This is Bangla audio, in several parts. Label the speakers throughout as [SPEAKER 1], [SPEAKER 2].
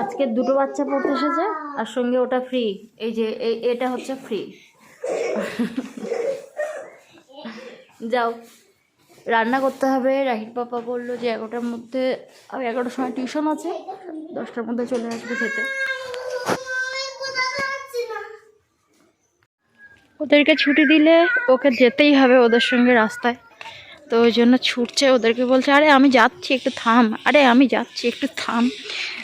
[SPEAKER 1] আজকে দুটো বাচ্চা পড়তে এসেছে, আর সঙ্গে ওটা ফ্রি এই যে এটা হচ্ছে ফ্রি যাও। রান্না করতে হবে। রাহির পাপা বলল যে এগারোটার মধ্যে এগারোটার সময় টিউশন আছে। দশটার মধ্যে চলে আসবে খেতে। ওদেরকে ছুটি দিলে ওকে যেতেই হবে ওদের সঙ্গে রাস্তায়। তো ওই জন্য ছুটছে ওদেরকে বলছে, আরে, আমি যাচ্ছি, একটু থাম। আরে, আমি যাচ্ছি, একটু থাম।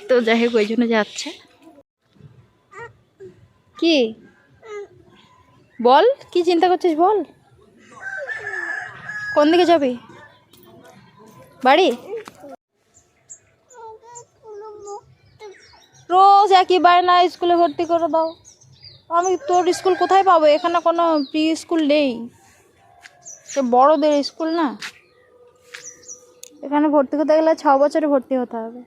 [SPEAKER 1] তো যাই হোক, ওই জন্য যাচ্ছে। কি? বল, কি চিন্তা করছিস বল? কোন দিকে যাবি? বাড়ি? রোজ একই বায়না স্কুলে ভর্তি করে দাও। আমি তোর স্কুল কোথায় পাবো? এখানে কোনো প্রি স্কুল নেই। সে বড়দের স্কুল না? এখানে ভর্তি করতে গেলে ছ বছরে ভর্তি হতে হবে।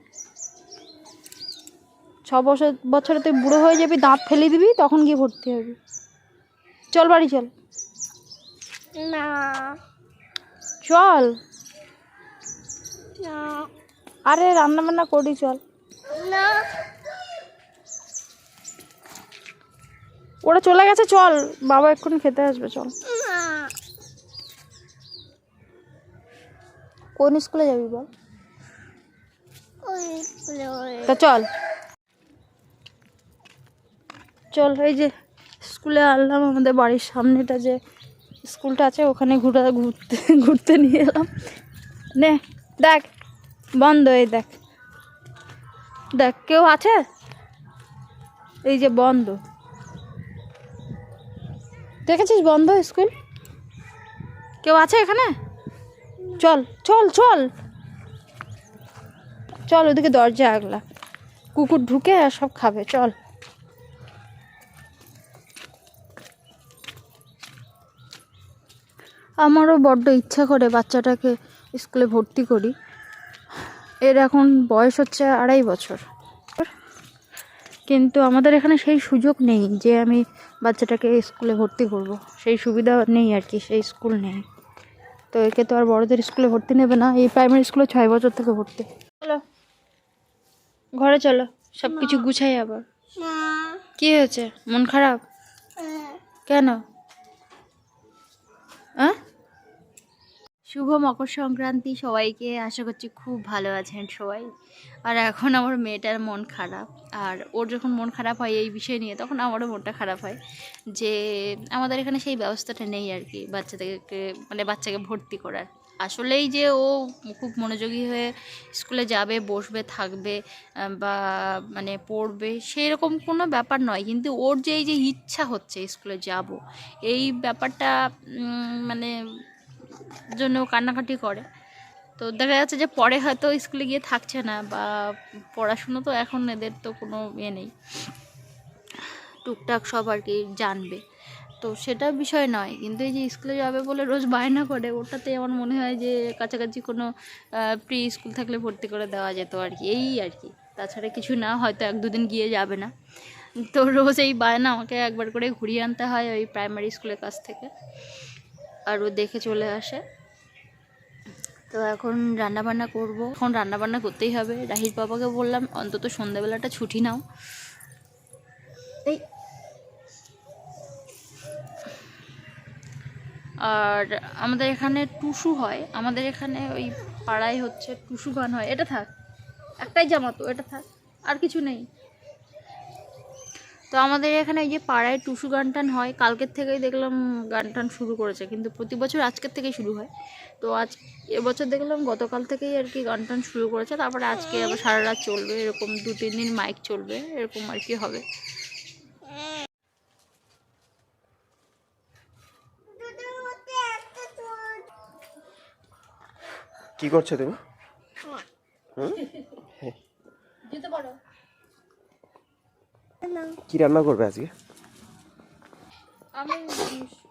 [SPEAKER 1] ছ বছর বছরে তুই বুড়ো হয়ে যাবি দাঁত ফেলে দিবি তখন গিয়ে ভর্তি হবি। চল বাড়ি চল।
[SPEAKER 2] না।
[SPEAKER 1] চল।
[SPEAKER 2] না।
[SPEAKER 1] আরে রান্না বান্না করি চল।
[SPEAKER 2] না।
[SPEAKER 1] ওরা চলে গেছে চল। বাবা এক্ষুনি খেতে আসবে চল
[SPEAKER 2] না
[SPEAKER 1] কোন স্কুলে যাবি বল? তা চল। চল, এই যে স্কুলে আনলাম, আমাদের বাড়ির সামনেটা যে স্কুলটা আছে, ওখানে ঘুরে, ঘুরতে ঘুরতে নিয়ে এলাম। নে, দেখ, বন্ধ, এই দেখ। দেখ, কেউ আছে? এই যে বন্ধ। দেখেছিস বন্ধ স্কুল? কেউ আছে এখানে? চল চল চল। চল, ওদিকে দরজা আগলা। কুকুর ঢুকে আর সব খাবে, চল। আমারও বড্ড ইচ্ছা করে বাচ্চাটাকে স্কুলে ভর্তি করি। এর এখন বয়স হচ্ছে আড়াই বছর। কিন্তু আমাদের এখানে সেই সুযোগ নেই যে আমি বাচ্চাটাকে স্কুলে ভর্তি করব। সেই সুবিধা নেই আর কি, সেই স্কুল নেই। তো একে তো আর বড়দের স্কুলে ভর্তি নেবে না এই প্রাইমারি স্কুলে ছয় বছর থেকে ভর্তি। চলো ঘরে চলো সব কিছু গুছাই আবার। কি হয়েছে? মন খারাপ? কেন? হ্যাঁ শুভ মকর সংক্রান্তি সবাইকে আশা করছি খুব ভালো আছেন সবাই। আর এখন আমার মেয়েটার মন খারাপ। আর ওর যখন মন খারাপ হয় এই বিষয় নিয়ে, তখন আমারও মনটা খারাপ হয় যে আমাদের এখানে সেই ব্যবস্থাটা নেই আর কি, বাচ্চাদেরকে মানে বাচ্চাকে ভর্তি করার। আসলেই যে ও খুব মনোযোগী হয়ে স্কুলে যাবে, বসবে, থাকবে বা মানে পড়বে সেই রকম কোনো ব্যাপার নয়। কিন্তু ওর যে এই যে ইচ্ছা হচ্ছে স্কুলে যাব, এই ব্যাপারটা মানে জন্য কান্নাকাটি করে। তো দেখা যাচ্ছে যে পরে হয়তো স্কুলে গিয়ে থাকছে না বা পড়াশুনো তো এখন এদের তো কোনো ইয়ে নেই। টুকটাক সব আর কি জানবে। তো সেটা বিষয় নয়, কিন্তু এই যে স্কুলে যাবে বলে রোজ বায়না করে, ওটাতে আমার মনে হয় যে কাছাকাছি কোনো প্রি স্কুল থাকলে ভর্তি করে দেওয়া যেত আর কি। এই আর কি। তাছাড়া কিছু না, হয়তো এক দুদিন গিয়ে যাবে না। তো রোজ এই বায়না আমাকে একবার করে ঘুরিয়ে আনতে হয় ওই প্রাইমারি স্কুলের কাছ থেকে। আর ও দেখে চলে আসে। তো এখন রান্না বান্না করব। এখন রান্না বান্না করতেই হবে। রাহির বাবাকে বললাম, অন্তত সন্ধ্যাবেলাটা ছুটি নাও। এই। আর আমাদের এখানে টুসু হয়। আমাদের এখানে ওই পাড়ায় হচ্ছে টুসু গান হয়। এটা থাক। একটাই জামা তো, এটা থাক। আর কিছু নেই। তো আমাদের এখানে এই যে পাড়ায় টুসু গান টান হয় কালকের থেকেই দেখলাম গান টান শুরু করেছে কিন্তু প্রতি বছর আজকের থেকেই শুরু হয়। তো আজ এবছর দেখলাম গতকাল থেকেই আর কি গান টান শুরু করেছে তারপরে আজকে আবার সারা রাত চলবে এরকম দু তিন দিন মাইক চলবে এরকম আর কি হবে।
[SPEAKER 3] কি করছ তুমি? হুম?
[SPEAKER 1] যেতে পারো।
[SPEAKER 3] কি রান্না করবে আজকে?
[SPEAKER 1] আমি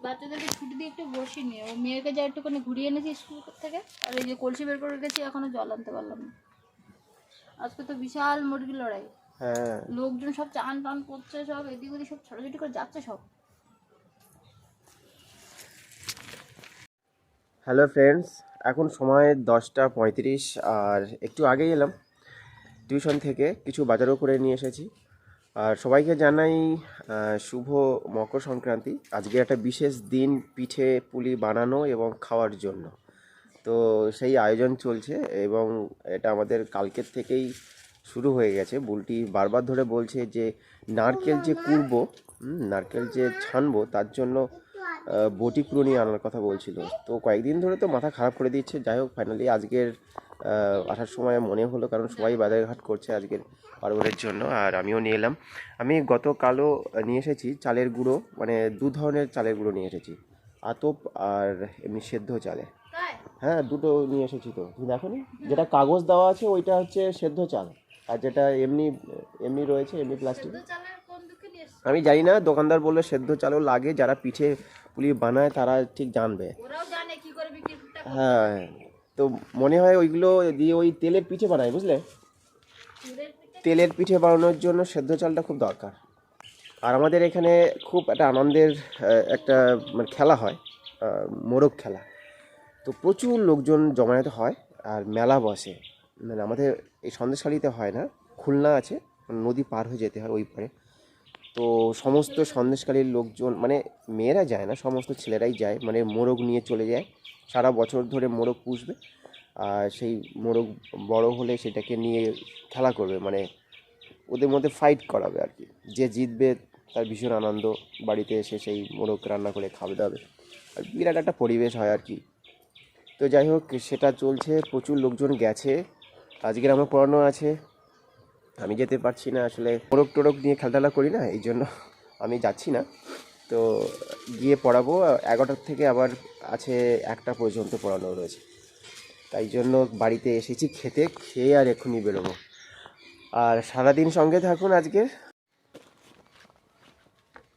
[SPEAKER 1] বাচ্চাদেরকে ছুটি দিয়ে একটু বসি নিয়ে ও মেয়েকে যা একটুখানি ঘুরিয়ে এনেছি স্কুল থেকে আর এই যে কলসি বের করে রেখেছি এখনও জল আনতে পারলাম না। আজকে তো বিশাল মুরগি লড়াই।
[SPEAKER 3] হ্যাঁ।
[SPEAKER 1] লোকজন সব চান টান করছে সব এদিক ওদিক সব ছোটাছুটি করে যাচ্ছে সব।
[SPEAKER 3] হ্যালো ফ্রেন্ডস এখন সময় দশটা পঁয়ত্রিশ আর একটু আগেই এলাম। টিউশন থেকে কিছু বাজারও করে নিয়ে এসেছি। আর সবাইকে জানাই শুভ মকর সংক্রান্তি। আজকে একটা বিশেষ দিন পিঠে পুলি বানানো এবং খাওয়ার জন্য। তো সেই আয়োজন চলছে এবং এটা আমাদের কালকের থেকেই শুরু হয়ে গেছে। বুলটি বারবার ধরে বলছে যে, নারকেল যে কুড়বো নারকেল যে ছানবো, তার জন্য বটি কুড়ো নিয়ে আনার কথা বলছিল। তো কয়েকদিন ধরে তো মাথা খারাপ করে দিচ্ছে। যাই হোক ফাইনালি আজকের আসার সময় মনে হলো কারণ সবাই বাজারঘাট করছে আজকের পার্বণের জন্য আর আমিও নিয়ে এলাম। আমি গতকালও নিয়ে এসেছি চালের গুঁড়ো মানে দু ধরনের চালের গুঁড়ো নিয়ে এসেছি আতপ আর এমনি সেদ্ধ চালে। হ্যাঁ দুটো নিয়ে এসেছি তো। তুমি দেখো যেটা কাগজ দেওয়া আছে ওইটা হচ্ছে সেদ্ধ চাল আর যেটা এমনি এমনি রয়েছে এমনি প্লাস্টিক আমি জানি না দোকানদার বললে সেদ্ধ চালও লাগে যারা পিঠে পুলি বানায় তারা ঠিক জানবে। হ্যাঁ তো মনে হয় ওইগুলো দিয়ে ওই তেলের পিঠে বানায়, বুঝলে? তেলের পিঠে বানানোর জন্য সেদ্ধ চালটা খুব দরকার। আর আমাদের এখানে খুব একটা আনন্দের একটা মানে খেলা হয় মোরগ খেলা। তো প্রচুর লোকজন জমায়েত হয় আর মেলা বসে। মানে আমাদের এই সন্দেশখালিতে হয় না, খুলনা আছে, নদী পার হয়ে যেতে হয় ওই পারে। তো সমস্ত সন্দেশকালীর লোকজন মানে মেয়েরা যায় না, সমস্ত ছেলেরাই যায় মানে মোরগ নিয়ে চলে যায়। সারা বছর ধরে মোরগ পুষবে, আর সেই মোরগ বড় হলে সেটাকে নিয়ে খেলা করবে মানে ওদের মধ্যে ফাইট করাবে আর কি। যে জিতবে তার ভীষণ আনন্দ, বাড়িতে এসে সেই মোরগ রান্না করে খাবে দাবে। আর বিরাট একটা পরিবেশ হয় আর কি। তো যাই হোক, সেটা চলছে, প্রচুর লোকজন গেছে, আজকের আমার পড়ানো আছে। আমি যেতে পারছি না আসলে মোরগ টোরগ নিয়ে খেলাধুলা করি না এই জন্য আমি যাচ্ছি না। তো গিয়ে পড়াবো এগারোটার থেকে আবার আছে একটা পর্যন্ত পড়ানো রয়েছে। তাই জন্য বাড়িতে এসেছি খেতে খেয়ে আর এক্ষুনি বেরোবো। আর সারাদিন সঙ্গে থাকুন আজকে।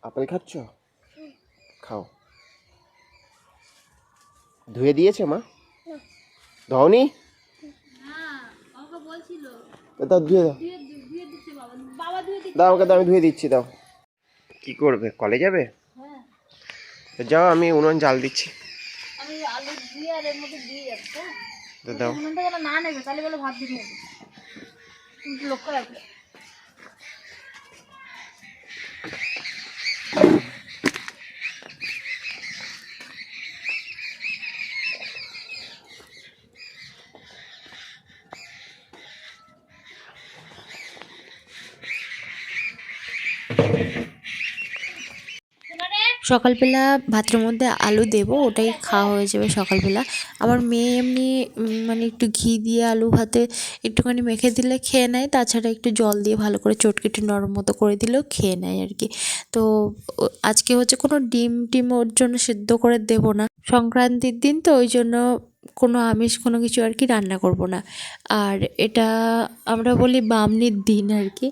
[SPEAKER 3] আপেল খাচ্ছ? খাও। ধুয়ে দিয়েছে মা? ধওনি? তো দাও। ধুয়ে দাও দাও আমাকে দাও আমি ধুয়ে দিচ্ছি দাও। কি করবে? কলে যাবে? তো যাও আমি উনুন জাল দিচ্ছি। তো দাও।
[SPEAKER 1] না নেবে তাহলে ভাত দিয়ে লক্ষ্য রাখবে।
[SPEAKER 4] সকালবেলা ভাতের মধ্যে আলু দেব, ওটাই খাওয়া হয়ে যাবে সকালবেলা। আমার মেয়ে এমনি মানে একটু ঘি দিয়ে আলু ভাতে একটুখানি মেখে দিলে খেয়ে নেয়, তাছাড়া একটু জল দিয়ে ভালো করে চটকিটি নরম মতো করে দিলেও খেয়ে নেয় আর কি। তো আজকে হচ্ছে কোনো ডিম টিম ওর জন্য সেদ্ধ করে দেব না। সংক্রান্তির দিন তো, ওই জন্য কোনো আমিষ, কোনো কিছু আর কি রান্না করব না। আর এটা আমরা বলি বামনির দিন আর কি।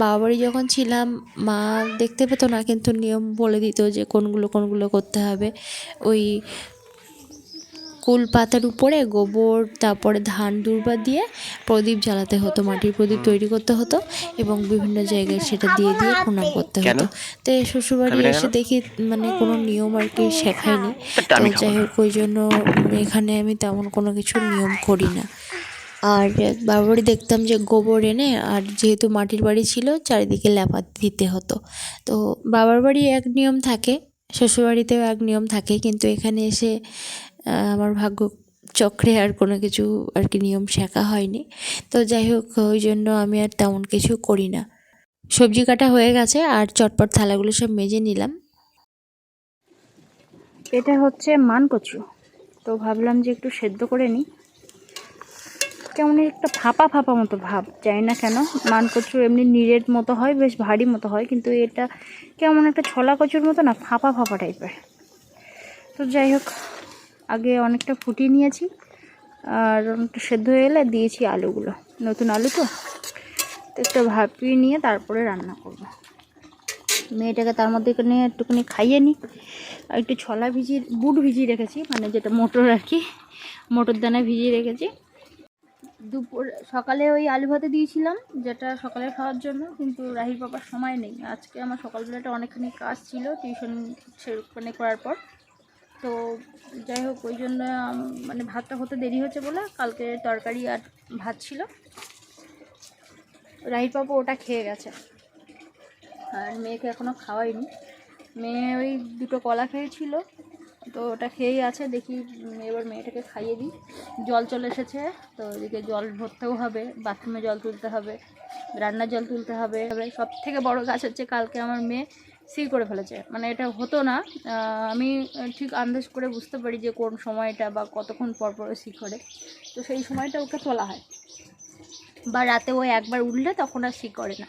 [SPEAKER 4] বাবা বাড়ি যখন ছিলাম, মা দেখতে পেতো না, কিন্তু নিয়ম বলে দিত যে কোনগুলো কোনগুলো করতে হবে। ওই কুল পাতার উপরে গোবর তারপরে ধান দুর্বা দিয়ে প্রদীপ জ্বালাতে হতো মাটির প্রদীপ তৈরি করতে হতো এবং বিভিন্ন জায়গায় সেটা দিয়ে দিয়ে প্রণাম করতে হতো। তো শ্বশুরবাড়ি এসে দেখি মানে কোনো নিয়ম আর কি শেখায়নি।
[SPEAKER 3] তা
[SPEAKER 4] যাই হোক ওই জন্য এখানে আমি তেমন কোনো কিছু নিয়ম করি না। আর বাবার বাড়ি দেখতাম যে গোবর এনে আর যেহেতু মাটির বাড়ি ছিল চারিদিকে ল্যাপা দিতে হতো। তো বাবার বাড়ি এক নিয়ম থাকে শ্বশুরবাড়িতেও এক নিয়ম থাকে কিন্তু এখানে এসে আমার ভাগ্য চক্রে আর কোনো কিছু আর কি নিয়ম শেখা হয়নি। তো যাই হোক, ওই জন্য আমি আর তেমন কিছু করি না। সবজি কাটা হয়ে গেছে আর চটপট থালাগুলো সব মেজে নিলাম।
[SPEAKER 1] এটা হচ্ছে মান কচু তো ভাবলাম যে একটু সেদ্ধ করে নিই। কেমন একটা ফাঁপা ফাঁপা মতো ভাব, জানি না কেন। মান কচু এমনি নিরের মতো হয়, বেশ ভারী মতো হয়, কিন্তু এটা কেমন একটা ছলা কচুর মতো না, ফাঁপা ফাঁপা টাইপের তো যাই হোক আগে অনেকটা ফুটিয়ে নিয়েছি, আর অনেকটা সেদ্ধ হয়ে এলে দিয়েছি আলুগুলো। নতুন আলু তো? একটু ভাপিয়ে নিয়ে তারপরে রান্না করব। মেয়েটাকে তার মধ্যে এখানে একটুখানি খাইয়ে নিই। আর একটু ছলা ভিজিয়ে, বুট ভিজিয়ে রেখেছি মানে যেটা মোটর আর কি, মোটর দানা ভিজিয়ে রেখেছি। দুপুর, সকালে ওই আলু ভাতে দিয়েছিলাম, যেটা সকালে খাওয়ার জন্য, কিন্তু রাহির বাবার সময় নেই। আজকে আমার সকালবেলাটা অনেকখানি কাজ ছিল টিউশন মানে করার পর। তো যাই হোক, ওই জন্য মানে ভাতটা হতে দেরি হচ্ছে বলে কালকে তরকারি আর ভাত ছিল। রাহির পাপা ওটা খেয়ে গেছে। আর মেয়েকে এখনও খাওয়াইনি। মেয়ে ওই দুটো কলা খেয়েছিল, তো ওটা খেয়েই আছে, দেখি এবার মেয়েটাকে খাইয়ে দিই। জল চলে এসেছে, তো এদিকে জল ভরতেও হবে, বাথরুমে জল তুলতে হবে, রান্নার জল তুলতে হবে। সব থেকে বড় কাজ হচ্ছে কালকে আমার মেয়ে সি করে ফেলেছে। মানে এটা হতো না। আমি ঠিক আন্দাজ করে বুঝতে পারি যে কোন সময়টা বা কতক্ষণ পর পর সি করে। তো সেই সময়টা ওকে তোলা হয়। বা রাতে ও একবার উঠলে তখন আর সি করে না।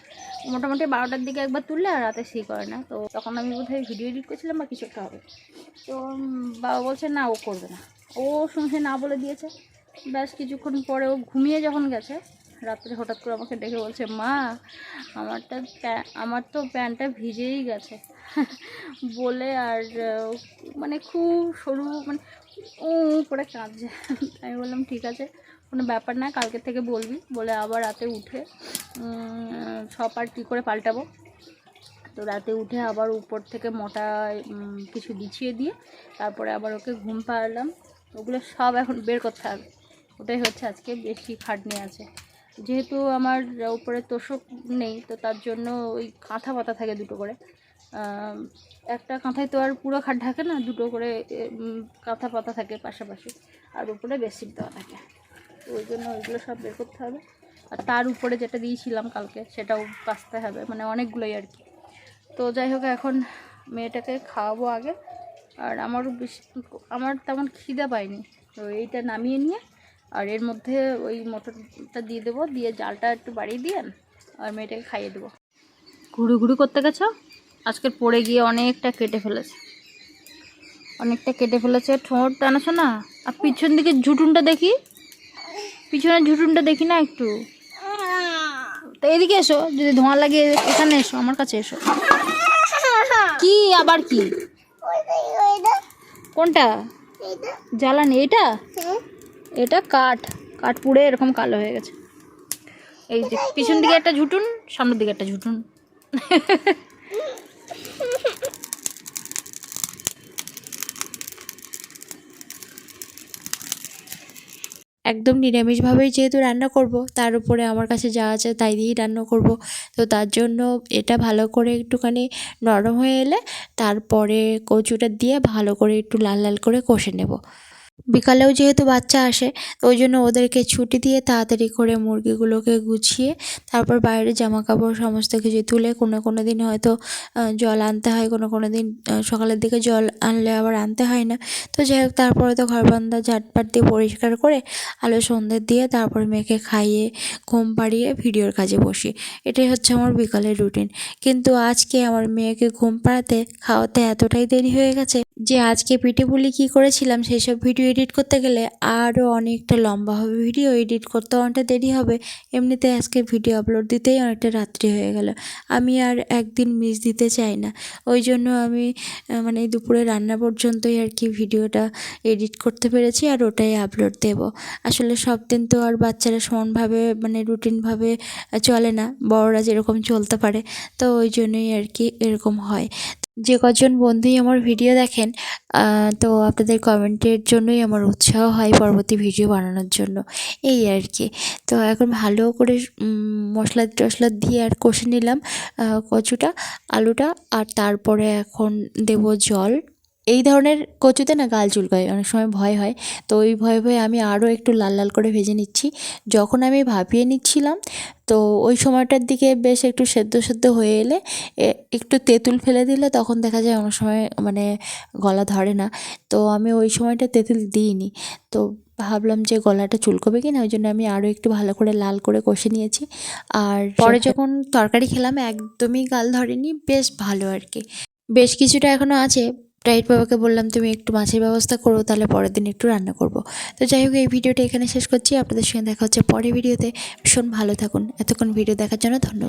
[SPEAKER 1] মোটামুটি বারোটার দিকে একবার তুললে আর রাতে সি করে না। তো তখন আমি বোধহয় ভিডিও এডিট করছিলাম বা কিছু একটা হবে। তো বাবা বলছে, না, ও করবে না। ও শুনছে, না বলে দিয়েছে। ব্যাস, কিছুক্ষণ পরে ও ঘুমিয়ে যখন গেছে রাত্রে হঠাৎ করে আমাকে ডেকে বলছে, মা, আমারটা আমার তো প্যান্টটা ভিজেই গেছে। বলে আর মানে খুব সরু মানে ও করে কাঁদছে। আমি বললাম, ঠিক আছে, কোনো ব্যাপার না, কালকে থেকে বলবি। বলে আবার রাতে উঠে সব আর কী করে পাল্টাবো। তো রাতে উঠে আবার উপর থেকে মোটা কিছু বিছিয়ে দিয়ে তারপরে আবার ওকে ঘুম পাড়লাম। ওগুলো সব এখন বের করতে হবে। ওটাই হচ্ছে আজকে বেশি খাটনি আছে। যেহেতু আমার উপরে তোষক নেই, তো তার জন্য ওই কাঁথা পাতা থাকে দুটো করে। একটা কাঁথায় তো আর পুরো খাট ঢাকে না, দুটো করে কাঁথা পাতা থাকে পাশাপাশি। আর উপরে বেডশিট দেওয়া থাকে। ওই জন্য ওইগুলো সব বের করতে হবে। আর তার উপরে যেটা দিয়েছিলাম কালকে, সেটাও কাচতে হবে মানে অনেকগুলোই আর কি। তো যাই হোক, এখন মেয়েটাকে খাওয়াবো আগে। আর আমারও বেশি, আমার তেমন খিদে পায়নি। তো এইটা নামিয়ে নিয়ে আর এর মধ্যে ওই মটরটা দিয়ে দেবো দিয়ে জালটা একটু বাড়িয়ে দিয়ে আর মেয়েটাকে খাইয়ে দেবো। ঘুরু ঘুরু করতে গেছো? আজকের পড়ে গিয়ে অনেকটা কেটে ফেলেছে। অনেকটা কেটে ফেলেছে। ঠোঁট টানাছো না? আর পিছন দিকে ঝুটুনটা দেখি। পিছনের ঝুটুনটা দেখি না একটু? তো এদিকে এসো যদি ধোঁয়া লাগে এখানে এসো আমার কাছে এসো। কি আবার কি? কোনটা? জ্বালানি এটা
[SPEAKER 2] হ্যাঁ
[SPEAKER 1] এটা কাঠ। কাঠ পুড়ে এরকম কালো হয়ে গেছে। এই যে পিছন দিকে একটা ঝুটুন, সামনের দিকে একটা ঝুটুন।
[SPEAKER 4] একদম নিরামিষভাবেই যেহেতু রান্না করব, তার উপরে আমার কাছে যা আছে তাই দিয়েই রান্না করব। তো তার জন্য এটা ভালো করে একটুখানি নরম হয়ে এলে, তারপরে কচুটা দিয়ে ভালো করে একটু লাল লাল করে কষে নেব। বিকালেও যেহেতু বাচ্চা আসে ওই জন্য ওদেরকে ছুটি দিয়ে তাড়াতাড়ি করে মুরগিগুলোকে গুছিয়ে তারপর বাইরে জামা কাপড় সমস্ত কিছু তুলে কোনো কোনো দিন হয়তো জল আনতে হয়, কোনো কোনো দিন সকালের দিকে জল আনলে আবার আনতে হয় না। তো যাই হোক, তারপরে তো ঘর বান্দা ঝাটপাট দিয়ে পরিষ্কার করে আলো সন্ধ্যে দিয়ে তারপর মেয়েকে খাইয়ে, ঘুম পাড়িয়ে ভিডিওর কাজে বসি। এটাই হচ্ছে আমার বিকালের রুটিন। কিন্তু আজকে আমার মেয়েকে ঘুম পাড়াতে, খাওয়াতে এতটাই দেরি হয়ে গেছে যে আজকে পিঠে পুলি কী করেছিলাম সেই সব ভিডিও এডিট করতে গেলে আরও অনেকটা লম্বা হবে ভিডিও এডিট করতে অনেকটা দেরি হবে। এমনিতে আজকে ভিডিও আপলোড দিতেই অনেকটা রাত্রি হয়ে গেল। আমি আর একদিন মিস দিতে চাই না। ওই জন্য আমি মানে দুপুরে রান্না পর্যন্তই আর কি ভিডিওটা এডিট করতে পেরেছি আর ওটাই আপলোড দেব। আসলে সব দিন তো আর বাচ্চারা সমানভাবে মানে রুটিনভাবে চলে না, বড়রা যেরকম চলতে পারে, তো ওই জন্যই আর কি এরকম হয়। যে কজন বন্ধুই আমার ভিডিও দেখেন তো আপনাদের কমেন্টের জন্যই আমার উৎসাহ হয় পরবর্তী ভিডিও বানানোর জন্য। এই আর কি। তো এখন ভালো করে মশলা টশলা দিয়ে আর কষে নিলাম কচুটা, আলুটা, আর তারপরে এখন দেব জল। এই ধরনের কচুতে না গাল চুলকায় অনেক সময় ভয় হয়। তো ওই ভয়ে ভয়ে আমি আরও একটু লাল লাল করে ভেজে নিচ্ছি। যখন আমি ভাপিয়ে নিচ্ছিলাম তো ওই সময়টার দিকে বেশ একটু সেদ্ধ সেদ্ধ হয়ে এলে একটু তেঁতুল ফেলে দিলে তখন দেখা যায় অনেক সময় মানে গলা ধরে না। তো আমি ওই সময়টা তেঁতুল দিইনি। তো ভাবলাম যে গলাটা চুলকবে কি না ওই জন্য আমি আরও একটু ভালো করে লাল করে কষে নিয়েছি। আর পরে যখন তরকারি খেলাম একদমই গাল ধরেনি বেশ ভালো আর কি। বেশ কিছুটা এখনও আছে ডাইট বাবাকে বললাম, তুমি একটু মাছের ব্যবস্থা করো, তাহলে পরের দিন একটু রান্না করব। তো যাই হোক, এই ভিডিওটা এখানে শেষ করছি। আপনাদের সঙ্গে দেখা হচ্ছে পরের ভিডিওতে। ভীষণ ভালো থাকুন। এতক্ষণ ভিডিও দেখার জন্য ধন্যবাদ।